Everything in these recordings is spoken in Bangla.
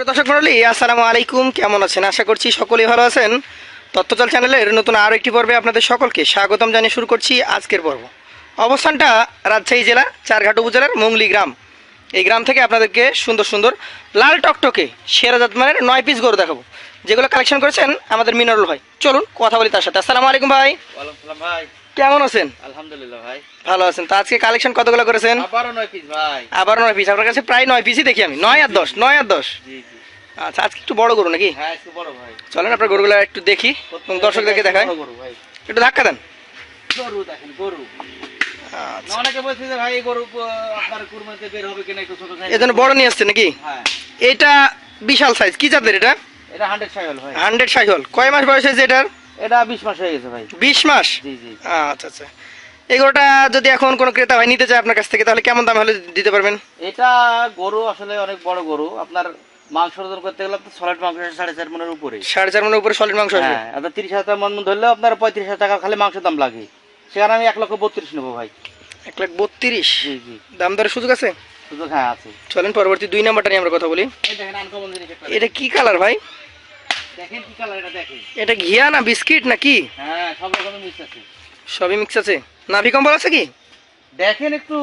প্রিয় দর্শক মন্ডলী আসসালামু আলাইকুম। কেমন আছেন? আশা করছি সকলেই ভালো আছেন। তথ্যচাল চ্যানেলের নতুন আরও একটি পর্বে আপনাদের সকলকে স্বাগতম জানিয়ে শুরু করছি আজকের পর্ব। অবস্থানটা রাজশাহী জেলা চারঘাট উপজেলার মঙ্গলি গ্রাম। এই গ্রাম থেকে আপনাদেরকে সুন্দর সুন্দর লাল টকটকে সেরা জাত মানের নয় পিস গরু দেখাবো। যেগুলো কালেকশন করেছেন আমাদের মিনারুল ভাই। চলুন কথা বলি তার সাথে। আসসালামু আলাইকুম ভাই। ভাই। কেমন আছেন? আলহামদুলিল্লাহ ভাই। ভালো আছেন। তো আজকে কালেকশন কতগুলো করেছেন? আবারও নয় পিস ভাই। আবার নয় পিস। আপনার কাছে প্রায় নয় পিসই দেখি আমি। নয় আর দশ। নয় আর দশ। জি জি। আচ্ছা আজকে একটু বড় গরু নাকি? হ্যাঁ একটু বড় ভাই। চলেন আপনার গরুগুলো একটু দেখি এবং দর্শকদেরকে দেখায় একটু ধাক্কা দেন। গরু দেখেন গরু। আচ্ছা। অনেকে বলছে যে ভাই এই গরু আপনার কুরবানিতে বের হবে কিনা একটু ছোট size এই জন্য বড় নিয়ে আসছে নাকি? হ্যাঁ। এটা বিশাল সাইজ কি জাতের এটা? এটা ভাই। সাইহল কয় মাস বয়স হয়েছে এটার? এটা মাস হয়ে গেছে ভাই। বিশ মাস? জি জি। আচ্ছা আচ্ছা। এই গরুটা যদি এখন কোনো ক্রেতা ভাই নিতে চায় আপনার কাছ থেকে তাহলে কেমন দাম হলে দিতে পারবেন? এটা গরু আসলে অনেক বড় গরু। আপনার মাংস ওজন করতে গেলে তো সলিড মাংস সাড়ে চার মনের উপরে। সাড়ে চার মনের উপরে সলিড মাংস হ্যাঁ আপনার তিরিশ হাজার মন ধরলেও আপনার পঁয়ত্রিশ হাজার টাকা খালি মাংসের দাম লাগে। সেখানে আমি এক লক্ষ বত্রিশ নেব ভাই। এক লাখ বত্রিশ? দাম দরের সুযোগ আছে? সুযোগ হ্যাঁ আছে। চলেন পরবর্তী দুই নাম্বারটা নিয়ে আমরা কথা বলি। এটা কি কালার ভাই? দেখেন কি কালার এটা দেখেন। এটা ঘিয়া না বিস্কিট না কি? হ্যাঁ সব রকমের মিক্স আছে। সবই মিক্স আছে। নাভি কম্বল আছে কি? দেখেন একটু।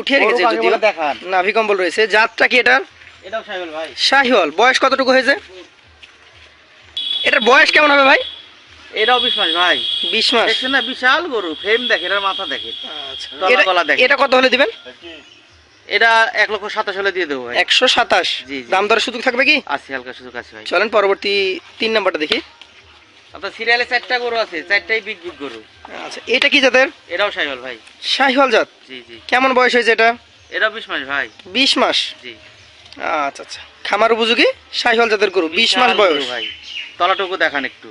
উঠিয়ে রেখেছে। বলে দেখান। নাভি কম্বল রয়েছে। জাতটা কি এটার? এটাও সাহেব ভাই। শাহিওয়াল বয়স কতটুকু হয়েছে? এটার বয়স কেমন হবে ভাই? এটাও বিশ মাস ভাই। বিশ মাস। দেখছেন না বিশাল গরু ফ্রেম দেখেন এটার মাথা দেখেন। আচ্ছা। এটা- গলা। এটা কত হলে দিবেন? এটা এক লক্ষ সাতাশ হলে দিয়ে দেবো একশো সাতাশ। দাম দরের সুযোগ থাকবে কি? আশি হালকা সুযোগ আছে ভাই। চলেন পরবর্তী তিন নাম্বারটা দেখি। আপনার সিরিয়ালে চারটা গরু আছে চারটাই বিগ বিগ গরু। আচ্ছা এটা কি জাতের? এটাও সাহেব ভাই। শাহিওয়াল জাত। জি জি। কেমন বয়স হয়েছে এটা? এটাও বিশ মাস ভাই। বিশ মাস। জি। আচ্ছা আচ্ছা। খামার উপযোগী? শাহিওয়াল জাতের গরু বিশ মাস বয়স। ভাই। তলাটুকু দেখান একটু।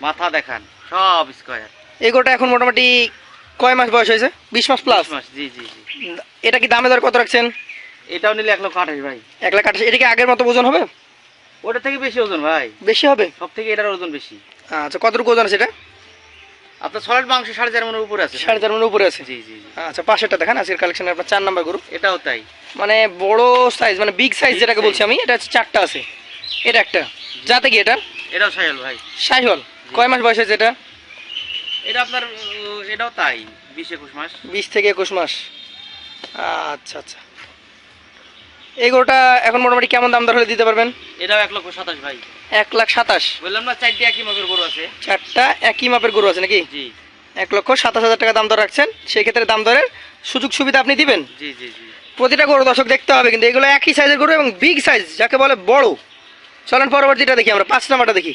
মাথা দেখান সব স্কোয়ার এই গরুটা এখন মোটামুটি কয় মাস বয়স হয়েছে? বিশ মাস প্লাস মাস জি জি জি। এটা কি দামে দর কত রাখছেন? এটাও নিলে এক লক্ষ আঠাশ ভাই। এক লাখ আঠাশ। এটা কি আগের মতো ওজন হবে? ওটা থেকে বেশি ওজন ভাই। বেশি হবে? সব থেকে এটার ওজন বেশি। আচ্ছা কতটুকু ওজন আছে এটা? আপনার সলিড মাংস সাড়ে চার মনের উপরে আছে। সাড়ে চার মনের উপরে আছে? জি জি জি। আচ্ছা পাশেরটা দেখেন আজকের কালেকশনে আপনার চার নাম্বার গরু। এটাও তাই। মানে বড় সাইজ মানে বিগ সাইজ যেটাকে বলছি আমি এটা হচ্ছে চারটা আছে। এটা একটা। যাতে কি এটা? এটাও ভাই। শাহিওয়াল কয় মাস বয়স হয়েছে এটা? এটা আপনার এটাও তাই বিশ একুশ মাস। বিশ থেকে একুশ মাস। আচ্ছা আচ্ছা। এই গরুটা এখন মোটামুটি কেমন দাম দর হলে দিতে পারবেন? এটাও এক লক্ষ সাতাশ ভাই। এক লাখ সাতাশ। বললাম না চারটে একই মাপের গরু আছে। চারটা একই মাপের গরু আছে নাকি? জি। এক লক্ষ সাতাশ হাজার টাকা দাম দর রাখছেন। সেই ক্ষেত্রে দাম দরের সুযোগ সুবিধা আপনি দিবেন? জি জি জি। প্রতিটা গরু দর্শক দেখতে হবে কিন্তু এগুলো একই সাইজের গরু এবং বিগ সাইজ যাকে বলে বড়। চলেন পরবর্তীটা দেখি আমরা পাঁচ নাম্বারটা দেখি।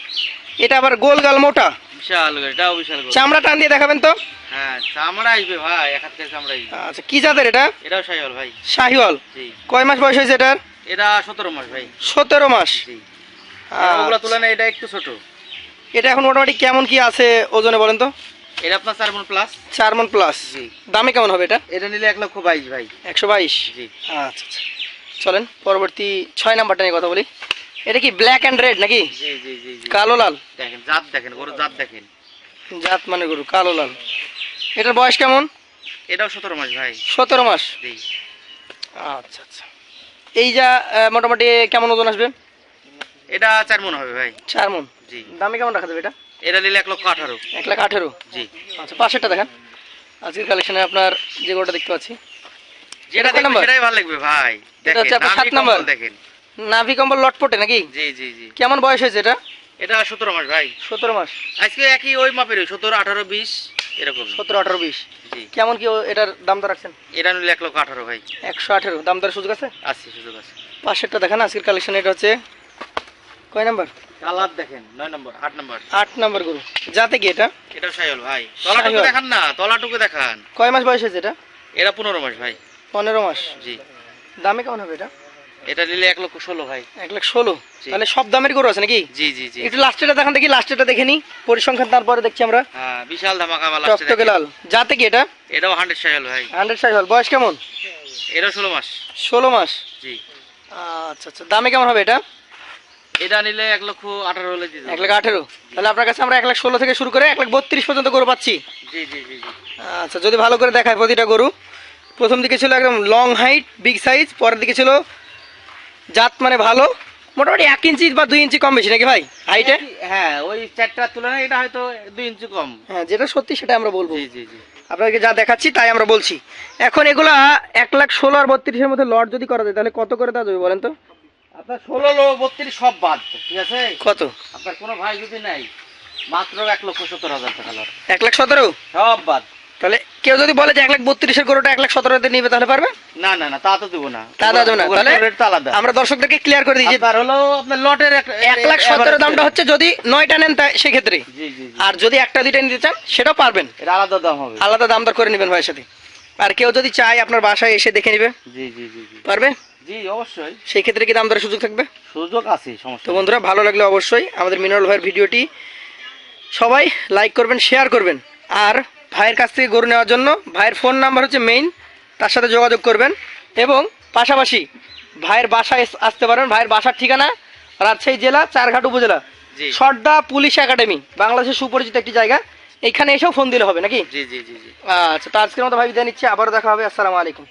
এটা আবার গোল গাল মোটা। বিশাল এটাও বিশাল চামড়া টান দিয়ে দেখাবেন তো। হ্যাঁ চামড়া আসবে ভাই এক হাত থেকে চামড়া আচ্ছা কি জাতের এটা? এটাও সাহেল ভাই। শাহিওয়াল। কয় মাস বয়স হয়েছে এটার? এটা সতেরো মাস ভাই। সতেরো মাস। আচ্ছা। ওগুলা তুলনায় এটা একটু ছোট। এটা এখন মোটামুটি কেমন কি আছে ওজনে বলেন তো? এটা আপনার চার মন প্লাস চার মন প্লাস জি। দামে কেমন হবে এটা? এটা নিলে এক লক্ষ বাইশ ভাই। একশো বাইশ। জি। আচ্ছা আচ্ছা। চলেন পরবর্তী ছয় নাম্বারটা নিয়ে কথা বলি। এটা কি ব্ল্যাক এন্ড রেড নাকি? জি জি জি জি। কালো লাল? দেখেন জাত দেখেন গরু জাত দেখেন। জাত মানে গরু কালো লাল। এটার বয়স কেমন? এটাও সতেরো মাস ভাই। সতেরো মাস? জি। আচ্ছা আচ্ছা। এই যা মোটামুটি কেমন ওজন আসবে? এটা চার মন হবে ভাই। চার মন? জি। দামে কেমন রাখা যাবে এটা? এটা নিলে এক লক্ষ আঠারো। এক লাখ আঠেরো? জি। আচ্ছা পাশেরটা দেখেন। আজকের কালেকশনে আপনার যে গরুটা দেখতে পাচ্ছি। যেটা? সেটাই ভালো লাগবে ভাই। দেখেন সাত নাম্বার। দেখেন। নাভি কম্বল লটপটে নাকি? জি জি জি। কেমন বয়স হয়েছে এটা? এটা সতেরো মাস ভাই। সতেরো মাস। আজকে একই ওই মাপের সতেরো আঠারো বিশ এরকম। সতেরো আঠারো বিশ। জি। কেমন কি এটার দাম দর রাখছেন? এটা নিলে এক লক্ষ আঠারো ভাই। একশো আঠেরো। দাম দরের সুযোগ আছে? আসছে সুযোগ আছে। পাশেরটা দেখেন আজকের কালেকশন এটা হচ্ছে কয় নাম্বার? কালার দেখেন নয় নম্বর আট নম্বর। আট নাম্বার গরু। যাতে কি এটা? এটাও সাইল ভাই। তলাটুকু দেখান না তলাটুকু দেখান। কয় মাস বয়স হয়েছে এটা? এটা পনেরো মাস ভাই। পনেরো মাস। জি। দামে কেমন হবে এটা? এটা নিলে এক লক্ষ ষোলো ভাই। এক লাখ ষোলো? তাহলে সব দামের গরু আছে নাকি? জি জি জি। একটু লাস্টেটা দেখান দেখি লাস্টেটা দেখে নি। পরিসংখ্যান তারপরে দেখছি আমরা। হ্যাঁ বিশাল ধামাকা মাল টকটকে লাল। যাতে কি এটা? এটাও হান্ড্রেড সাইল ভাই। হান্ড্রেড সাইজ হল বয়স কেমন? এটাও ষোলো মাস। ষোলো মাস? জি। আচ্ছা আচ্ছা। দামে কেমন হবে এটা? এটা নিলে এক লক্ষ আঠারো হলে দিয়ে এক লাখ আঠেরো। তাহলে আপনার কাছে আমরা এক লাখ ষোলো থেকে শুরু করে এক লাখ বত্রিশ পর্যন্ত গরু পাচ্ছি। জি জি জি আচ্ছা যদি ভালো করে দেখায় প্রতিটা গরু প্রথম দিকে ছিল একদম লং হাইট বিগ সাইজ পরের দিকে ছিল জাত মানে ভালো? মোটামুটি এক ইঞ্চি বা দুই ইঞ্চি কম বেশি নাকি ভাই? হাইটে হ্যাঁ ওই চারটার তুলনায় এটা হয়তো দুই ইঞ্চি কম। হ্যাঁ যেটা সত্যি সেটা আমরা বলব। জি জি জি। আপনাকে যা দেখাচ্ছি তাই আমরা বলছি। এখন এগুলা এক লাখ ষোলো আর বত্রিশের মধ্যে লট যদি করা যায় তাহলে কত করে দেওয়া যাবে বলেন তো? আপনার ষোলো লো বত্রিশ সব বাদ ঠিক আছে? কত? আপনার কোনো ভাই যদি নাই মাত্র এক লক্ষ সত্তর হাজার টাকা লট। এক লাখ সতেরো? সব বাদ। তাহলে কেউ যদি বলে যে এক লাখ বত্রিশের গরুটা এক লাখ সতেরোতে নিবে তাহলে পারবে? না না না তা তো দেবো না। তা যাবে না। তাহলে আলাদা। আমরা দর্শকদেরকে ক্লিয়ার করে যে আপনার হলো আপনার লটের এক- লাখ সতেরো দামটা হচ্ছে যদি নয়টা নেন তা সেক্ষেত্রে। আর যদি একটা দুইটা নিতে চান সেটাও পারবেন। আলাদা দাম হবে। আলাদা দাম দর করে নেবেন ভাইয়ের সাথে। আর কেউ যদি চায় আপনার বাসায় এসে দেখে নেবে জি জি জি জি। পারবে? জি অবশ্যই। সেই ক্ষেত্রে কি দাম দরের সুযোগ থাকবে? সুযোগ আছে সমস্যা তো বন্ধুরা ভালো লাগলে অবশ্যই আমাদের মিনারল ভাইয়ের ভিডিওটি সবাই লাইক করবেন শেয়ার করবেন। আর ভাইয়ের কাছ থেকে গরু নেওয়ার জন্য ভাইয়ের ফোন নাম্বার হচ্ছে মেইন তার সাথে যোগাযোগ করবেন। এবং পাশাপাশি ভাইয়ের বাসায় আসতে পারেন। ভাইয়ের বাসার ঠিকানা রাজশাহী জেলা চারঘাট উপজেলা। সর্দা পুলিশ একাডেমি বাংলাদেশের সুপরিচিত একটি জায়গা। এখানে এসেও ফোন দিলে হবে নাকি? জি জি জি জি। আচ্ছা তো আজকের মতো ভাই বিদায় নিচ্ছি। আবারও দেখা হবে। আসসালামু আলাইকুম।